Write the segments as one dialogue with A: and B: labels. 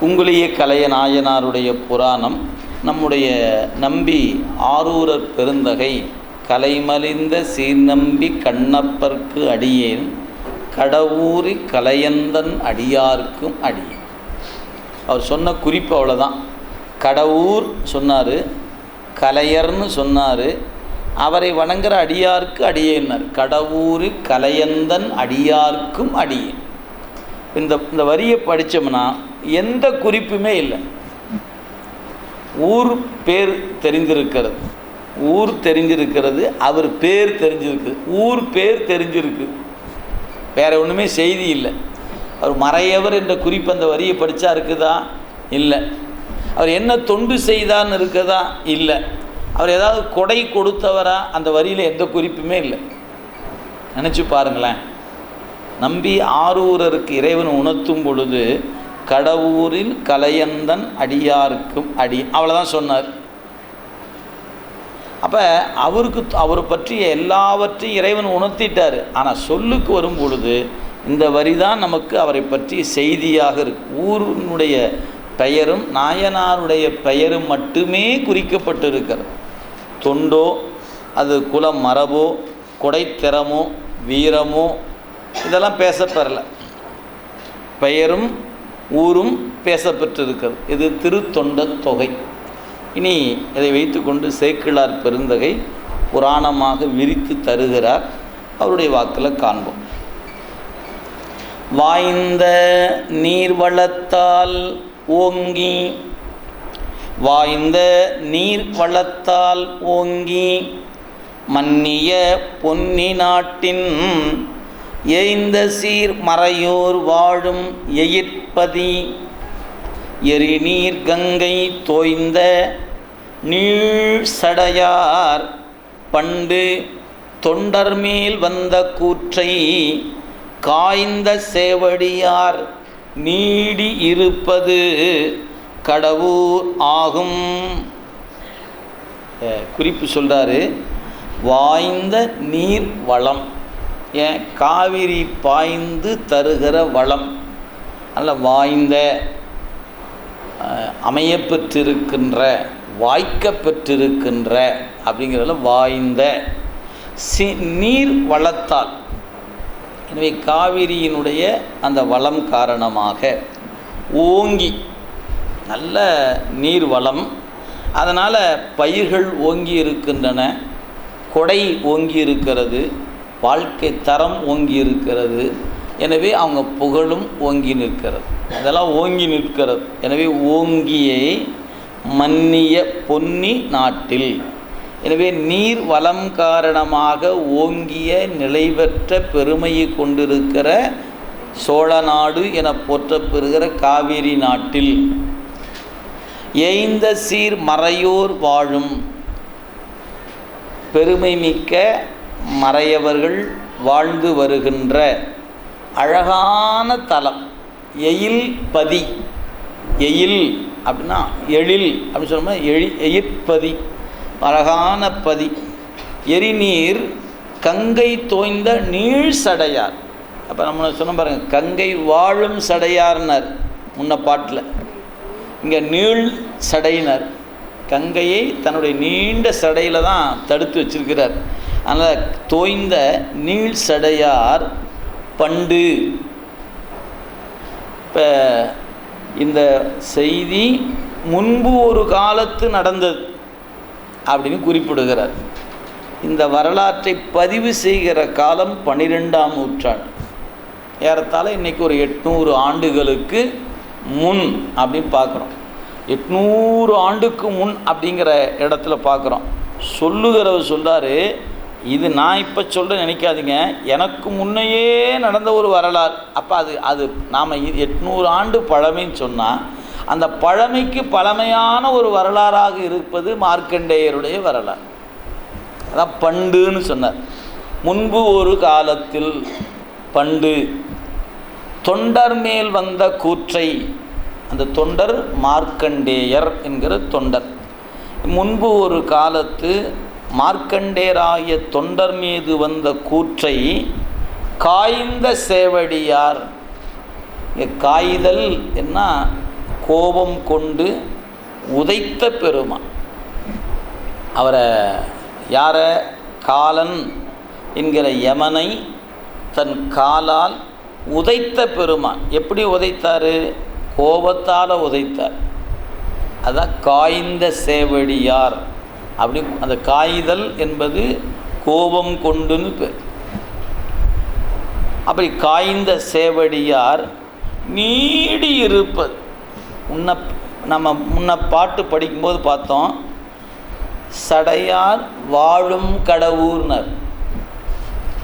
A: குங்குலிய கலைய நாயனாருடைய புராணம் நம்முடைய நம்பி ஆரூரர் பெருந்தகை கலைமலிந்த சீர்நம்பி கண்ணப்பர்க்கு அடியேன் கடவுரி கலையந்தன் அடியார்க்கும் அடியேன். அவர் சொன்ன குறிப்பு அவ்வளோதான் கடவுர் சொன்னார் கலையர்னு சொன்னார் அவரை வணங்குற அடியார்க்கு அடியேன்னார். கடவுரு கலையந்தன் அடியார்க்கும் அடியேன். இந்த இந்த வரியை படித்தோம்னா எந்த குறிப்புமே இல்லை. ஊர் பேர் தெரிந்திருக்கிறது. ஊர் தெரிஞ்சிருக்கிறது அவர் பேர் தெரிஞ்சிருக்கு. ஊர் பேர் தெரிஞ்சிருக்கு. வேற ஒன்றுமே செய்தி இல்லை. அவர் மறையவர் என்ற குறிப்பு அந்த வரியை படித்தா இருக்குதா? இல்லை. அவர் என்ன தொண்டு செய்தான்னு இருக்குதா? இல்லை. அவர் ஏதாவது கொடை கொடுத்தவரா? அந்த வரியில் எந்த குறிப்புமே இல்லை. நினச்சி பாருங்களேன். நம்பி ஆரூரருக்கு இறைவன் உணர்த்தும் பொழுது கடவுரில் கலையந்தன் அடியாருக்கும் அடி. அவ்வளோதான் சொன்னார். அப்போ அவருக்கு அவரை பற்றிய எல்லாவற்றையும் இறைவன் உணர்த்திட்டார். ஆனால் சொல்லுக்கு வரும் பொழுது இந்த வரி தான் நமக்கு அவரை பற்றி செய்தியாக இருக்கு. ஊரினுடைய பெயரும் நாயனாருடைய பெயரும் மட்டுமே குறிக்கப்பட்டிருக்கிறது. தொண்டோ அது குல மரபோ கொடைத்திறமோ வீரமோ இதெல்லாம் பேசப்பெறலை பெயரும் ஊரும் பேசப்பெற்றிருக்கிறது. இது திருத்தொண்ட தொகை. இனி இதை வைத்துக்கொண்டு சேக்கிழார் பெருந்தகை புராணமாக விரித்து தருகிறார். அவருடைய வாக்கில் காண்போம். வாய்ந்த நீர்வளத்தால் ஓங்கி வாய்ந்த நீர் வளத்தால் ஓங்கி மன்னிய பொன்னி நாட்டின் எய்ந்த சீர் மறையோர் வாழும் எயிர்ப்பதி எரிநீர் கங்கை தோய்ந்த நீள் சடையார் பண்டு தொண்டர் மேல் வந்த கூற்றை காய்ந்த சேவடியார் நீடி இருப்பது கடவுர் ஆகும். குறிப்பு சொல்கிறாரு வாய்ந்த நீர் வளம் ஏன் காவிரி பாய்ந்து தருகிற வளம். நல்ல வாய்ந்த அமைய பெற்றிருக்கின்ற வாய்க்க பெற்றிருக்கின்ற அப்படிங்கிறதுல வாய்ந்த சி நீர் வளத்தால். எனவே காவிரியினுடைய அந்த வளம் காரணமாக ஓங்கி நல்ல நீர் வளம். அதனால் பயிர்கள் ஓங்கி இருக்கின்றன கொடை ஓங்கி இருக்கிறது. வாழ்க்கை தரம் ஓங்கி இருக்கிறது. எனவே அவங்க புகழும் ஓங்கி நிற்கிறது. அதெல்லாம் ஓங்கி நிற்கிறது. எனவே ஓங்கியை மன்னிய பொன்னி நாட்டில். எனவே நீர் வளம் காரணமாக ஓங்கிய நிலைபெற்ற பெருமையை கொண்டிருக்கிற சோழ நாடு என போற்றப்பெறுகிற காவிரி நாட்டில். ஏய்ந்த சீர் மறையோர் வாழும். பெருமை மிக்க மறையவர்கள் வாழ்ந்து வருகின்ற அழகான தலம். எயில் பதி. எயில் அப்படின்னா எழில் அப்படின்னு சொன்னோம்னா எழி எயிற்பதி. அழகான பதி. எரிநீர் கங்கை தோய்ந்த நீள் சடையார். அப்போ நம்ம சொன்ன பாருங்கள் கங்கை வாழும் சடையார்னர். முன்ன பாட்டில். இங்கே நீள் சடையினர். கங்கையை தன்னுடைய நீண்ட சடையில் தான் தடுத்து வச்சிருக்கிறார். அதனால் தோய்ந்த நீள் சடையார் பண்டு. இப்போ இந்த செய்தி முன்பு ஒரு காலத்து நடந்தது அப்படின்னு குறிப்பிடுகிறார். இந்த வரலாற்றை பதிவு செய்கிற காலம் பன்னிரெண்டாம் நூற்றாண்டு. ஏறத்தாழ இன்றைக்கி ஒரு எட்நூறு ஆண்டுகளுக்கு முன் அப்படின்னு பார்க்குறோம். எட்நூறு ஆண்டுக்கு முன் அப்படிங்கிற இடத்துல பார்க்குறோம். சொல்லுகிறவர் சொல்றாரு இது நான் இப்போ சொல்ல நினைக்காதீங்க. எனக்கு முன்னையே நடந்த ஒரு வரலாறு. அப்போ அது அது நாம் எட்நூறு ஆண்டு பழமைன்னு சொன்னால் அந்த பழமைக்கு பழமையான ஒரு வரலாறாக இருப்பது மார்க்கண்டேயருடைய வரலாறு. அதான் பண்டுன்னு சொன்னார். முன்பு ஒரு காலத்தில் பண்டு தொண்டர் மேல் வந்த கூற்றை அந்த தொண்டர் மார்க்கண்டேயர் என்கிற தொண்டர். முன்பு ஒரு காலத்து மார்க்கண்டேராய தொண்டர் மீது வந்த கூற்றை காய்ந்த சேவடியார். இங்கே காய்தல் என்ன? கோபம் கொண்டு உதைத்த பெருமான். அவரை யார? காலன் என்கிற யமனை தன் காலால் உதைத்த பெருமான். எப்படி உதைத்தார்? கோபத்தால் உதைத்தார். அதான் காய்ந்த சேவடியார். அப்படி அந்த காய்தல் என்பது கோபம் கொண்டுன்னு பேர். அப்படி காய்ந்த சேவடியார் நீடி இருப்பது. முன்ன நம்ம முன்ன பாட்டு படிக்கும்போது பார்த்தோம் சடையார் வாழும் கடவுர்னர்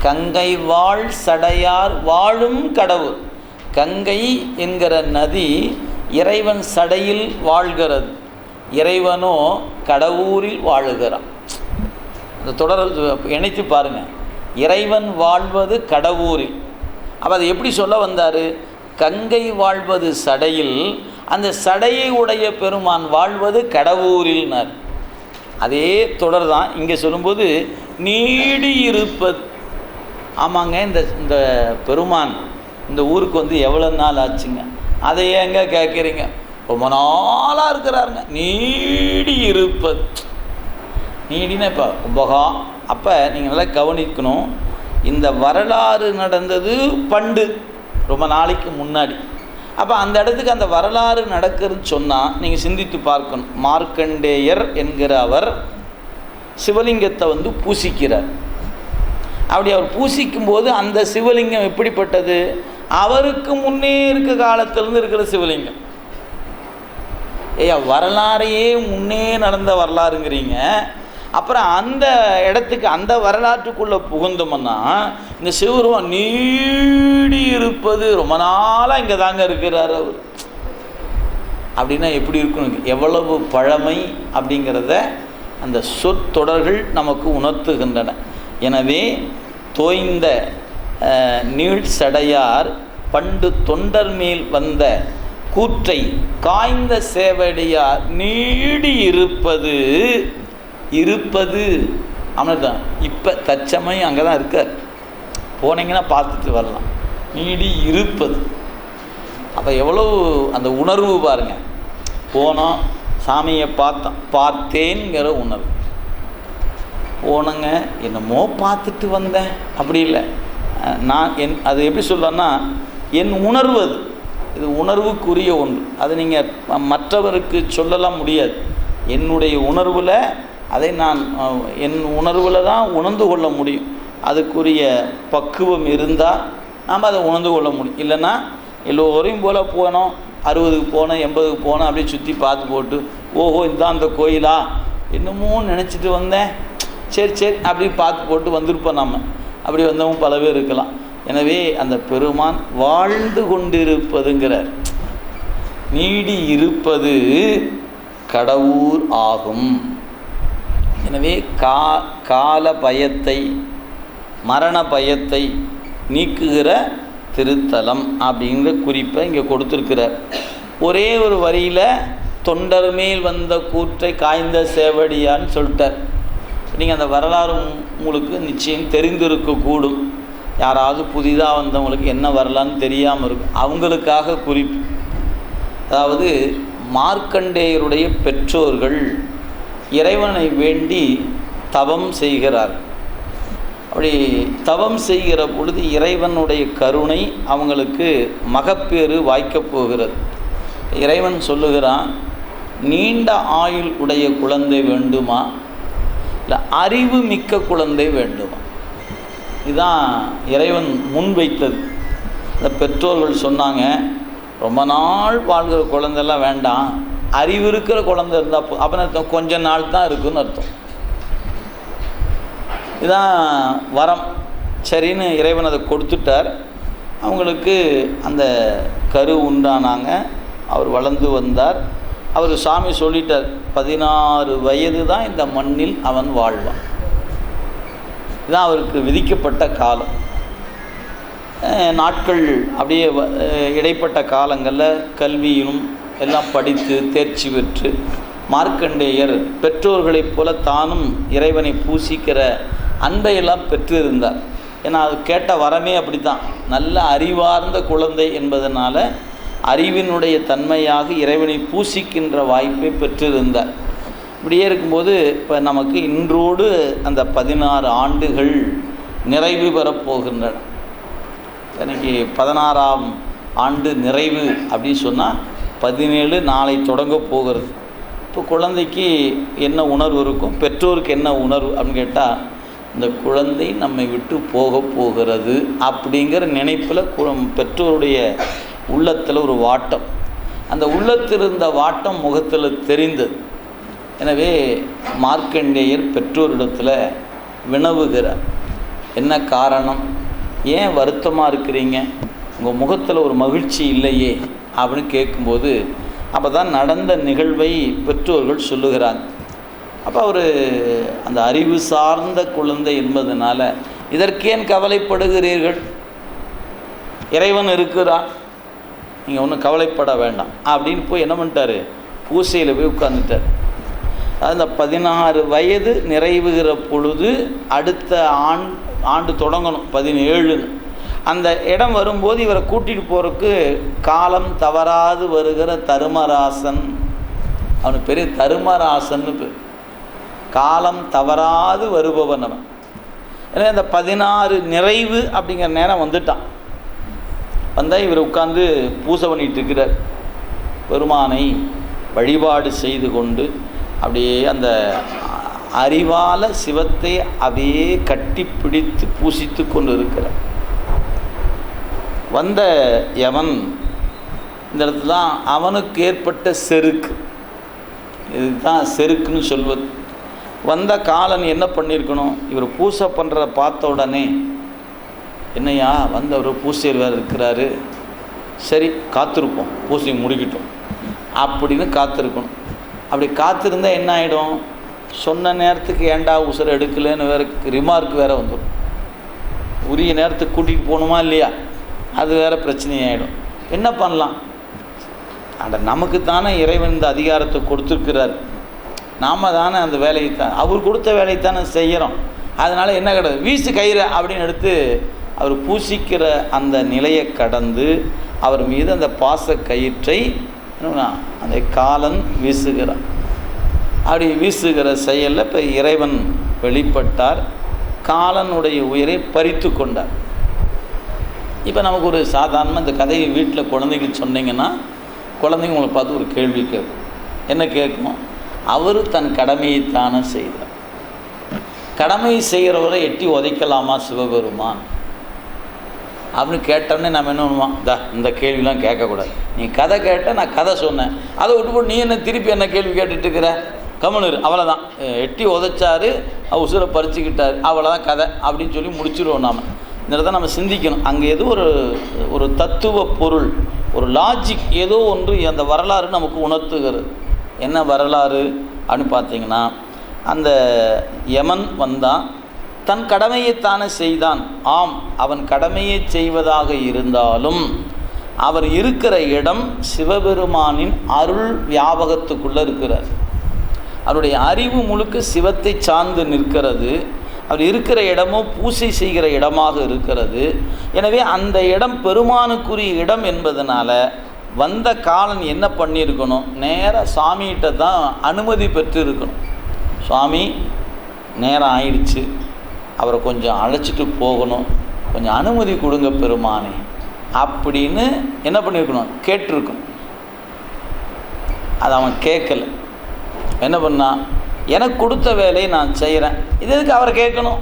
A: கங்கை வாழ் சடையார் வாழும் கடவுள். கங்கை என்கிற நதி இறைவன் சடையில் வாழ்கிறது. இறைவனோ கடவுரில் வாழுகிறான். அந்த தொடர் இணைத்து பாருங்கள் இறைவன் வாழ்வது கடவுரில். அப்போ அதை எப்படி சொல்ல வந்தார்? கங்கை வாழ்வது சடையில் அந்த சடையை உடைய பெருமான் வாழ்வது கடவுரில்னார். அதே தொடர் தான் இங்கே சொல்லும்போது நீடி இருப்பது. ஆமாங்க இந்த இந்த பெருமான் இந்த ஊருக்கு வந்து எவ்வளோ நாள் ஆச்சுங்க? அதை ஏங்க கேட்குறீங்க ரொம்ப நாளாக இருக்கிறாருங்க. நீடி இருப்பது நீடினா இப்போ உபகா. அப்போ நீங்கள் நல்லா கவனிக்கணும். இந்த வரலாறு நடந்தது பண்டு. ரொம்ப நாளைக்கு முன்னாடி. அப்போ அந்த இடத்துக்கு அந்த வரலாறு நடக்குதுன்னு சொன்னால் நீங்கள் சிந்தித்து பார்க்கணும். மார்க்கண்டேயர் என்கிற அவர் சிவலிங்கத்தை வந்து பூசிக்கிறார். அப்படி அவர் பூசிக்கும் போது அந்த சிவலிங்கம் எப்படிப்பட்டது? அவருக்கு முன்னே இருக்க காலத்திலேருந்து இருக்கிற சிவலிங்கம். ஏய்யா வரலாறையே முன்னே நடந்த வரலாறுங்கிறீங்க. அப்புறம் அந்த இடத்துக்கு அந்த வரலாற்றுக்குள்ளே புகுந்தோம்னா இந்த சிவருவம் நீடி இருப்பது ரொம்ப நாளாக இங்கே தாங்க இருக்கிறார் அவர். அப்படின்னா எப்படி இருக்கணும் எவ்வளவு பழமை அப்படிங்கிறத அந்த சொற்றொடர்கள் நமக்கு உணர்த்துகின்றன. எனவே தோய்ந்த அஹ், நீள் சடையார் பண்டு தொண்டர் மேல் வந்த கூற்றை காய்ந்த சேவடியார் நீடி இருப்பது இருப்பது. அவனதான் இப்போ தச்சமயம் அங்கே தான் இருக்கார். போனீங்கன்னா பார்த்துட்டு வரலாம். நீடி இருப்பது. அப்போ எவ்வளோ அந்த உணர்வு பாருங்க. போனோம் சாமியை பார்த்தோம் பார்த்தேங்கிற உணர்வு. போனங்க என்னமோ பார்த்துட்டு வந்தேன். அப்படி இல்லை. நான் என் அது எப்படி சொல்கிறேன்னா என் உணர்வு அது. இது உணர்வுக்குரிய ஒன்று. அதை நீங்கள் மற்றவருக்கு சொல்லலாம் முடியாது. என்னுடைய உணர்வில் அதை நான் என் உணர்வில் தான் உணர்ந்து கொள்ள முடியும். அதுக்குரிய பக்குவம் இருந்தால் நாம் அதை உணர்ந்து கொள்ள முடியும். இல்லைன்னா எல்லோரையும் போல் போனோம் அறுபதுக்கு போனோம் எண்பதுக்கு போனோம் அப்படியே சுற்றி பார்த்து போட்டு ஓஹோ இதுதான் அந்த கோயிலா? என்னமோ நினச்சிட்டு வந்தேன். சரி சரி அப்படி பார்த்து போட்டு வந்திருப்போம் நம்ம அப்படி வந்தவங்க பல பேர் இருக்கலாம். எனவே அந்த பெருமான் வாழ்ந்து கொண்டிருப்பதுங்கிறார். நீடி இருப்பது கடவுர் ஆகும். எனவே கா கால பயத்தை மரண பயத்தை நீக்குகிற திருத்தலம் அப்படிங்கிற குறிப்பை இங்கே கொடுத்துருக்கிறார். ஒரே ஒரு வரியில் தொண்டர் மேல் வந்த கூற்றை காய்ந்த சேவடியான்னு சொல்லிட்டார். நீங்கள் அந்த வரலாறு உங்களுக்கு நிச்சயம் தெரிந்திருக்கக்கூடும். யாராவது புதிதாக வந்தவங்களுக்கு என்ன வரலான்னு தெரியாமல் இருக்கும். அவங்களுக்காக குறிப்பு. அதாவது மார்க்கண்டேயருடைய பெற்றோர்கள் இறைவனை வேண்டி தவம் செய்கிறார். அப்படி தவம் செய்கிற பொழுது இறைவனுடைய கருணை அவங்களுக்கு மகப்பேறு வாய்க்கப் போகிறது. இறைவன் சொல்லுகிறான் நீண்ட ஆயுள் உடைய குழந்தை வேண்டுமா? இல்லை அறிவு மிக்க குழந்தை வேண்டுமா? இதுதான் இறைவன் முன்வைத்தது இந்த பெற்றோர்கள் சொன்னாங்க ரொம்ப நாள் வாழ்கிற குழந்தைலாம் வேண்டாம். அறிவு இருக்கிற குழந்தை இருந்தால் போ அப்படின்னு அர்த்தம். கொஞ்ச நாள் தான் இருக்குன்னு அர்த்தம். இதான் வரம். சரின்னு இறைவன் அதை கொடுத்துட்டார். அவங்களுக்கு அந்த கரு உண்டானாங்க. அவர் வளர்ந்து வந்தார். அவர் சாமி சொல்லிட்டார் பதினாறு வயது தான் இந்த மண்ணில் அவன் வாழ்வான். இதுதான் அவருக்கு விதிக்கப்பட்ட காலம். நாட்கள் அப்படியே வ- இடைப்பட்ட காலங்களில் கல்வியிலும் எல்லாம் படித்து தேர்ச்சி பெற்று மார்க்கண்டேயர் பெற்றோர்களைப் போல தானும் இறைவனை பூசிக்கிற அன்பையெல்லாம் பெற்றிருந்தார். ஏன்னா அது கேட்ட வரமே அப்படி தான் நல்ல அறிவார்ந்த குழந்தை என்பதனால் அறிவினுடைய தன்மையாக இறைவனை பூசிக்கின்ற வாய்ப்பை பெற்றிருந்தார். இப்படியே இருக்கும்போது இப்போ நமக்கு இன்றோடு அந்த பதினாறு ஆண்டுகள் நிறைவு பெறப்போகின்றன இன்னைக்கு பதினாறாம் ஆண்டு நிறைவு அப்படின்னு சொன்னால் பதினேழு நாளை தொடங்க போகிறது. இப்போ குழந்தைக்கு என்ன உணர்வு இருக்கும்? பெற்றோருக்கு என்ன உணர்வு அப்படின்னு கேட்டால் இந்த குழந்தை நம்மை விட்டு போக போகிறது அப்படிங்கிற நினைப்பில் கு- பெற்றோருடைய உள்ளத்தில் ஒரு வாட்டம். அந்த உள்ளத்தில் இருந்த வாட்டம் முகத்தில் தெரிந்தது. எனவே மார்க்கண்டேயர் பெற்றோரிடத்தில் வினவுகிறார். என்ன காரணம்? ஏன் வருத்தமாக இருக்கிறீங்க? உங்கள் முகத்தில் ஒரு மகிழ்ச்சி இல்லையே? அப்படின்னு கேட்கும்போது அப்போ தான் நடந்த நிகழ்வை பெற்றோர்கள் சொல்லுகிறாங்க. அப்போ அவர் அந்த அறிவு சார்ந்த குழந்தை என்பதனால் இதற்கேன் கவலைப்படுகிறீர்கள்? இறைவன் இருக்கிறான். நீங்கள் ஒன்றும் கவலைப்பட வேண்டாம். அப்படின்னு போய் என்ன பண்ணிட்டாரு? பூசையில் போய் உட்காந்துட்டார் அந்த பதினாறு வயது நிறைவுகிற பொழுது அடுத்த ஆண் ஆண்டு தொடங்கணும் பதினேழுன்னு. அந்த இடம் வரும்போது இவரை கூட்டிகிட்டு போகிறதுக்கு காலம் தவறாது வருகிற தருமராசன். அவனுக்கு பெரிய தருமராசன்னு பேர். காலம் தவறாது வருபவன் அவன். ஏன்னா இந்த பதினாறு நிறைவு அப்படிங்கிற நேரம் வந்துட்டான். வந்தால் இவர் உட்கார்ந்து பூசை பண்ணிகிட்டு இருக்கிறார். பெருமானை வழிபாடு செய்து கொண்டு அப்படியே அந்த அறிவால் சிவத்தை அப்படியே கட்டி பிடித்து பூசித்து கொண்டு இருக்கிறார் வந்த யவன் இந்த இடத்துல தான் அவனுக்கு ஏற்பட்ட செருக்கு. இதுதான் செருக்குன்னு சொல்வது. வந்த காலன் என்ன பண்ணியிருக்கணும் இவர் பூசை பண்ணுறத பார்த்த உடனே என்னையா வந்தவர் பூசையில் வேறு இருக்கிறாரு. சரி காத்திருப்போம். பூசை முடிக்கிட்டோம். அப்படின்னு காத்திருக்கணும். அப்படி காத்திருந்தா என்ன ஆகிடும் சொன்ன நேரத்துக்கு ஏன்டா உசுரை எடுக்கலைன்னு வேறு ரிமார்க் வேறு வந்துடும். உரிய நேரத்துக்கு கூட்டிகிட்டு போகணுமா இல்லையா? அது வேறு பிரச்சனையாயிடும். என்ன பண்ணலாம்? அட நமக்கு தானே இறைவன் இந்த அதிகாரத்தை கொடுத்துருக்கிறார். நாம் தானே அந்த வேலையை தான் அவர் கொடுத்த வேலையை தானே செய்கிறோம் அதனால் என்ன கிடையாது? வீசு கயிறு அப்படின்னு எடுத்து அவர் பூசிக்கிற அந்த நிலையை கடந்து அவர் மீது அந்த பாச கயிற்றை என்னன்னா, அந்த காலன் வீசுகிறான். அப்படி வீசுகிற செயலில் இப்போ இறைவன் வெளிப்பட்டார் காலனுடைய உயிரை பறித்து கொண்டார். இப்போ நமக்கு ஒரு சாதாரண இந்த கதையை வீட்டில் குழந்தைங்க சொன்னீங்கன்னா குழந்தைங்க உங்களை பார்த்து ஒரு கேள்வி கேட்கும். என்ன கேட்கும்? அவர் தன் கடமையைத்தானே செய்தார். கடமை செய்கிறவரை எட்டி உதைக்கலாமா சிவபெருமான்? அப்படின்னு கேட்டோன்னே நம்ம என்ன பண்ணுவோம்? தா இந்த கேள்விலாம் கேட்கக்கூடாது. நீ கதை கேட்ட நான் கதை சொன்னேன். அதை விட்டு போட்டு நீ என்ன திருப்பி என்ன கேள்வி கேட்டுட்டு இருக்கிற? கமனு அவ்வளோதான் எட்டி உதைச்சாரு உசுரை பறிச்சுக்கிட்டார். அவ்வளோதான் கதை அப்படின்னு சொல்லி முடிச்சிருவோம் நாம். இந்த இடத்த நம்ம சிந்திக்கணும். அங்கே ஏதோ ஒரு ஒரு தத்துவ பொருள் ஒரு லாஜிக் ஏதோ ஒன்று அந்த வரலாறு நமக்கு உணர்த்துகிறது. என்ன வரலாறு? அப்படின்னு பார்த்தீங்கன்னா அந்த யமன் வந்தான். தன் கடமையைத்தானே செய்தான். ஆம் அவன் கடமையை செய்வதாக இருந்தாலும் அவர் இருக்கிற இடம் சிவபெருமானின் அருள் வியாபகத்துக்குள்ளே இருக்கிறார். அவருடைய அறிவு முழுக்க சிவத்தை சார்ந்து நிற்கிறது. அவர் இருக்கிற இடமோ பூசை செய்கிற இடமாக இருக்கிறது. எனவே அந்த இடம் பெருமானுக்குரிய இடம் என்பதனால வந்த காலன் என்ன பண்ணியிருக்கணும்? நேராக சாமிகிட்ட தான் அனுமதி பெற்று இருக்கணும் சுவாமி நேரம் ஆயிடுச்சு. அவரை கொஞ்சம் அழைச்சிட்டு போகணும். கொஞ்சம் அனுமதி கொடுங்க பெருமானே. அப்படின்னு என்ன பண்ணியிருக்கணும் கேட்டிருக்கணும். அது அவன் கேட்கல. என்ன பண்ணான் எனக்கு கொடுத்த வேலையை நான் செய்கிறேன் இது எதுக்கு அவரை கேட்கணும்?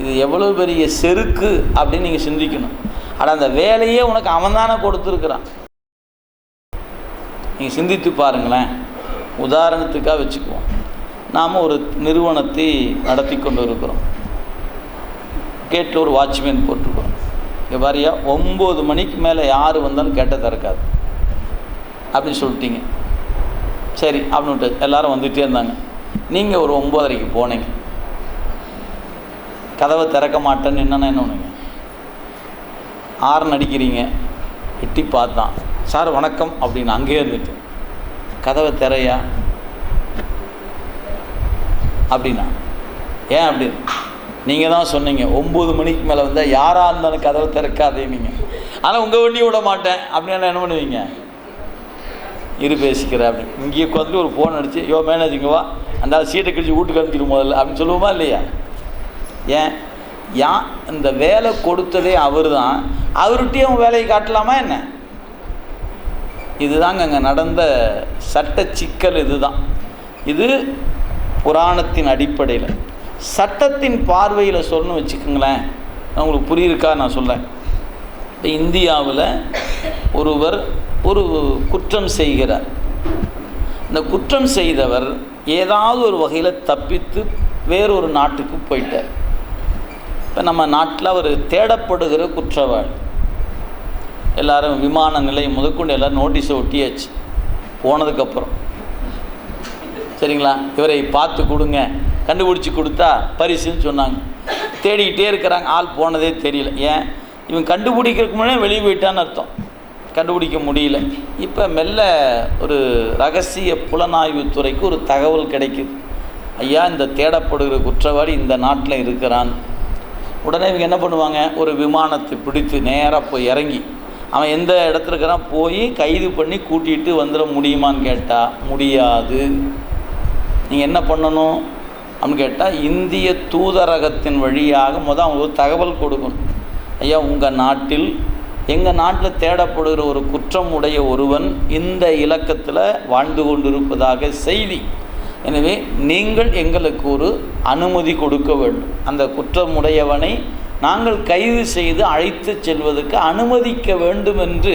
A: இது எவ்வளோ பெரிய செருக்கு அப்படின்னு நீங்கள் சிந்திக்கணும். ஆனால் அந்த வேலையே உனக்கு அவன் தானே கொடுத்துருக்குறான். நீங்கள் சிந்தித்து பாருங்களேன். உதாரணத்துக்காக வச்சுக்குவோம். நாம் ஒரு நிறுவனத்தை நடத்தி கொண்டு இருக்கிறோம் கேட்டில் ஒரு வாட்ச்மேன் போட்டிருக்கிறோம். இங்கே பாரியா ஒம்பது மணிக்கு மேலே யார் வந்தாலும் கேட்ட திறக்காது. அப்படின்னு சொல்லிட்டீங்க. சரி அப்படின்ட்டு எல்லாரும் வந்துகிட்டே இருந்தாங்க. நீங்கள் ஒரு ஒம்போதரைக்கு போனீங்க. கதவை திறக்க மாட்டேன்னு என்னென்ன என்ன ஒன்றுங்க ஆறு நடிக்கிறீங்க எட்டி பார்த்தான். சார் வணக்கம் அப்படின்னு அங்கேயே இருந்துட்டு கதவை திறையா? அப்படின்னா. ஏன் அப்படின்னு நீங்கள் தான் சொன்னீங்க ஒம்பது மணிக்கு மேலே வந்தால் யாராக இருந்தாலும் கதவை திறக்காதே நீங்கள் ஆனால் உங்கள் வண்டி விட மாட்டேன். அப்படின்னு என்ன பண்ணுவீங்க? இரு பேசிக்கிறேன் அப்படின்னு இங்கேயே உட்காந்துட்டு ஒரு ஃபோன் அடிச்சு யோ மேனேஜிங்கவா அந்த சீட்டை கிழிச்சு வீட்டுக்கு அனுப்பிச்சிடும் முதல்ல. அப்படின்னு சொல்லுவோமா இல்லையா? ஏன்? யா இந்த வேலை கொடுத்ததே அவர் தான் அவர்கிட்டயும் வேலையை காட்டலாமா என்ன? இதுதாங்க அங்கே நடந்த சட்ட சிக்கல் இதுதான். இது புராணத்தின் அடிப்படையில். சட்டத்தின் பார்வையில் சொல்லணும்னு வச்சுக்கோங்களேன். உங்களுக்கு புரியிருக்கா நான் சொல்கிறேன் இப்போ இந்தியாவில் ஒருவர் ஒரு குற்றம் செய்கிறார். இந்த குற்றம் செய்தவர் ஏதாவது ஒரு வகையில் தப்பித்து வேறொரு நாட்டுக்கு போயிட்டார். இப்போ நம்ம நாட்டில் அவர் தேடப்படுகிற குற்றவாளி. எல்லாரும் விமான நிலையம் முதற்கொண்டு எல்லோரும் நோட்டீஸை ஒட்டியாச்சு. போனதுக்கப்புறம். சரிங்களா? இவரை பார்த்து கொடுங்க. கண்டுபிடிச்சி கொடுத்தா பரிசுன்னு சொன்னாங்க. தேடிக்கிட்டே இருக்கிறாங்க. ஆள் போனதே தெரியல. ஏன்? இவன் கண்டுபிடிக்கிறதுக்கு முன்னாடி வெளியே போயிட்டான்னு அர்த்தம். கண்டுபிடிக்க முடியல. இப்போ மெல்ல ஒரு ரகசிய புலனாய்வு துறைக்கு ஒரு தகவல் கிடைக்குது. ஐயா இந்த தேடப்படுகிற குற்றவாளி இந்த நாட்டில் இருக்கிறான். உடனே இவங்க என்ன பண்ணுவாங்க? ஒரு விமானத்தை பிடித்து நேராக போய் இறங்கி அவன் எந்த இடத்துல இருக்கிறான்? போய் கைது பண்ணி கூட்டிகிட்டு வந்துட முடியுமான்னு கேட்டால் முடியாது. நீங்கள் என்ன பண்ணணும் அப்படின்னு கேட்டால் இந்திய தூதரகத்தின் வழியாக முதல் அவங்களுக்கு தகவல் கொடுக்கணும். ஐயா உங்கள் நாட்டில் எங்கள் நாட்டில் தேடப்படுகிற ஒரு குற்றம் உடைய ஒருவன் இந்த இலக்கத்தில் வாழ்ந்து கொண்டிருப்பதாக செய்தி. எனவே நீங்கள் எங்களுக்கு ஒரு அனுமதி கொடுக்க வேண்டும். அந்த குற்றமுடையவனை நாங்கள் கைது செய்து அழைத்து செல்வதற்கு அனுமதிக்க வேண்டும் என்று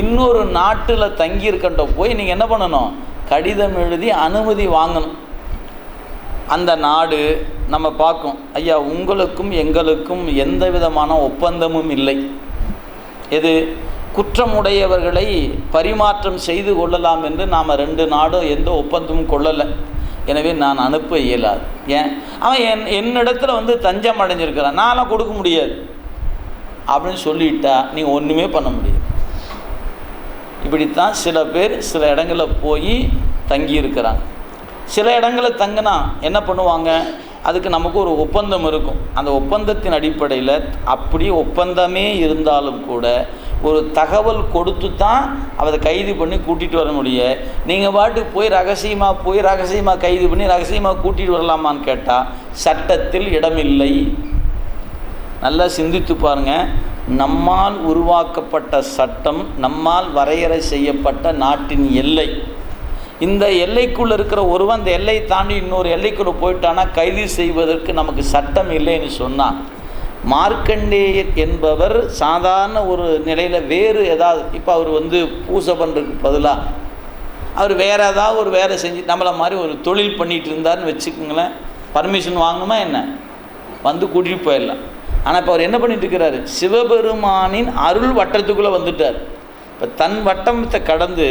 A: இன்னொரு நாட்டில் தங்கியிருக்கின்ற போய் நீங்கள் என்ன பண்ணணும்? கடிதம் எழுதி அனுமதி வாங்கணும். அந்த நாடு நம்ம பார்க்கும் ஐயா உங்களுக்கும் எங்களுக்கும் எந்த விதமான ஒப்பந்தமும் இல்லை. எது? குற்றமுடையவர்களை பரிமாற்றம் செய்து கொள்ளலாம் என்று நாம் ரெண்டு நாடும் எந்த ஒப்பந்தமும் கொள்ளலை. எனவே நான் அனுப்ப இயலாது. ஏன்? அவன் என் என்னிடத்துல வந்து தஞ்சம் அடைஞ்சிருக்கிறான். நான்லாம் கொடுக்க முடியாது. அப்படின்னு சொல்லிட்டா நீங்கள் ஒன்றுமே பண்ண முடியாது. இப்படித்தான் சில பேர் சில இடங்களில் போய் தங்கியிருக்கிறாங்க. சில இடங்களில் தங்கினா என்ன பண்ணுவாங்க? அதுக்கு நமக்கு ஒரு ஒப்பந்தம் இருக்கும். அந்த ஒப்பந்தத்தின் அடிப்படையில் அப்படி ஒப்பந்தமே இருந்தாலும் கூட ஒரு தகவல் கொடுத்து தான் அதை கைது பண்ணி கூட்டிகிட்டு வர முடியும் நீங்கள் பாட்டுக்கு போய் ரகசியமாக போய் ரகசியமாக கைது பண்ணி ரகசியமாக கூட்டிகிட்டு வரலாமான்னு கேட்டால் சட்டத்தில் இடமில்லை. நல்லா சிந்தித்து பாருங்க. நம்மால் உருவாக்கப்பட்ட சட்டம் நம்மால் வரையறை செய்யப்பட்ட நாட்டின் எல்லை. இந்த எல்லைக்குள்ளே இருக்கிற ஒருவன் அந்த எல்லையை தாண்டி இன்னொரு எல்லைக்குள்ளே போயிட்டானா கைது செய்வதற்கு நமக்கு சட்டம் இல்லைன்னு சொன்னான் மார்க்கண்டேயர் என்பவர் சாதாரண ஒரு நிலையில் வேறு ஏதாவது இப்போ அவர் வந்து பூசை பண்ணுறதுக்கு பதிலாக அவர் வேறு ஏதாவது ஒரு வேலை செஞ்சு நம்மளை மாதிரி ஒரு தொழில் பண்ணிகிட்டு இருந்தாருன்னு வச்சுக்கோங்களேன். பர்மிஷன் வாங்கணுமா என்ன? வந்து கூட்டிகிட்டு போயிடலாம். ஆனால் இப்போ அவர் என்ன பண்ணிட்டு இருக்கிறாரு? சிவபெருமானின் அருள் வட்டத்துக்குள்ளே வந்துட்டார். இப்போ தன் வட்டத்தை கடந்து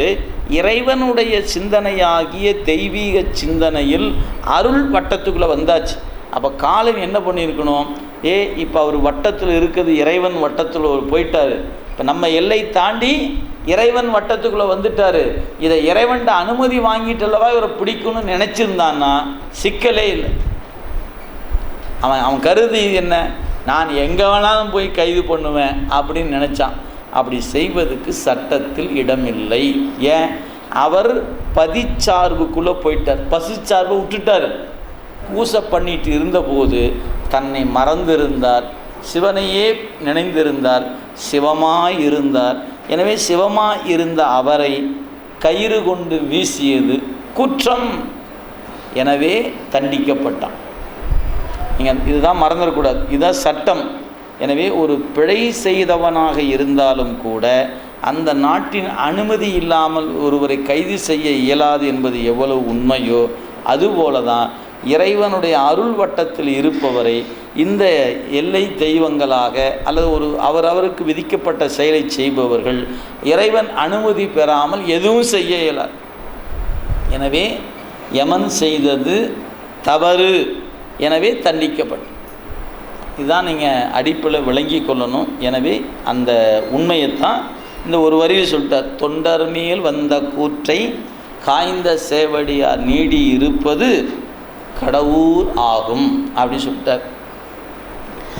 A: இறைவனுடைய சிந்தனையாகிய தெய்வீக சிந்தனையில் அருள் வட்டத்துக்குள்ளே வந்தாச்சு. அப்போ காலம் என்ன பண்ணியிருக்கணும்? ஏ இப்போ அவர் வட்டத்தில் இருக்குது இறைவன் வட்டத்தில் ஒரு போயிட்டாரு. இப்போ நம்ம எல்லை தாண்டி இறைவன் வட்டத்துக்குள்ளே வந்துட்டாரு. இதை இறைவன்ட்ட அனுமதி வாங்கிட்டு அல்லவா இவரை பிடிக்கணும்னு நினச்சிருந்தான்னா சிக்கலே இல்லை. அவன் அவன் கருதி என்ன? நான் எங்கே வேணாலும் போய் கைது பண்ணுவேன் அப்படின்னு நினச்சான். அப்படி செய்வதற்கு சட்டத்தில் இடமில்லை. ஏன்? அவர் பதிச்சார்புக்குள்ளே போயிட்டார். பசிச்சார்பை விட்டுட்டார். பூசை பண்ணிட்டு இருந்தபோது தன்னை மறந்திருந்தார். சிவனையே நினைந்திருந்தார். சிவமாய் இருந்தார். எனவே சிவமாய் இருந்த அவரை கயிறு கொண்டு வீசியது குற்றம். எனவே தண்டிக்கப்பட்டான். நீங்கள் இதுதான் மறந்துடக்கூடாது. இதுதான் சட்டம். எனவே ஒரு பிழை செய்தவனாக இருந்தாலும் கூட அந்த நாட்டின் அனுமதி இல்லாமல் ஒருவரை கைது செய்ய இயலாது என்பது எவ்வளவு உண்மையோ அதுபோல தான் இறைவனுடைய அருள் வட்டத்தில் இருப்பவரை இந்த எல்லை தெய்வங்களாக அல்லது ஒரு அவரவருக்கு விதிக்கப்பட்ட செயலை செய்பவர்கள் இறைவன் அனுமதி பெறாமல் எதுவும் செய்ய இயலாது. எனவே யமன் செய்தது தவறு. எனவே தண்டிக்கப்படும். இதுதான் நீங்கள் அடிப்பில் விளங்கி கொள்ளணும். எனவே அந்த உண்மையைத்தான் இந்த ஒரு வரியில் சொல்லிட்டார். தொண்டர் மேல் வந்த கூற்றை காய்ந்த சேவடியார் நீடி இருப்பது கடவுர் ஆகும் அப்படின்னு சொல்லிட்டார்.